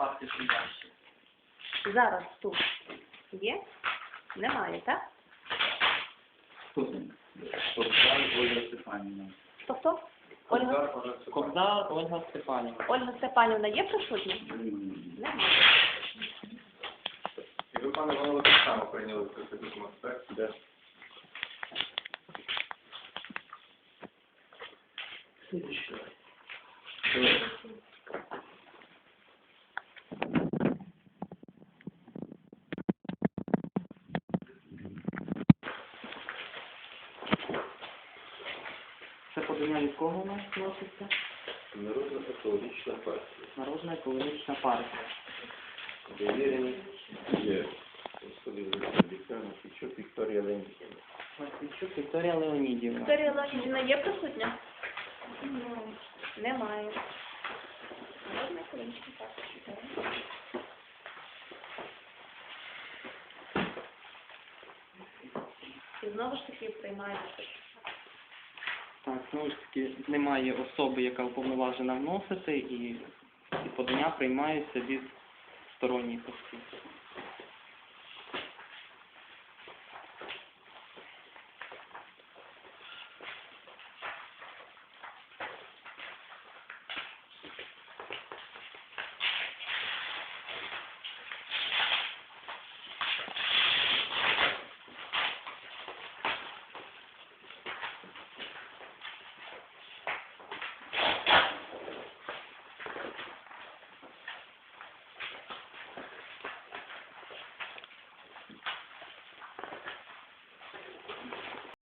партії ящик. Зараз тут є? Немає, так? Хто це? Кобзар Ольга Степанівна. Хто хто? Ольга, Кобзар Ольга Степанівна. Ольга Степанівна є присутня? Немає. І ви, пане голово, так само прийняли в такому аспекті, де Це подання від кого у нас вноситься? народна екологічна партія. Народна екологічна партія. Довіреність є. Господи, Вікторія Леонідівна. Матвійчук Вікторія Леонідівна. Вікторія Леонідівна є присутня? Немає. Народна економічна партія. І знову ж таки приймається. Так, знову ж таки, немає особи, яка уповноважена вносити, і, і подання приймаються від сторонніх осіб.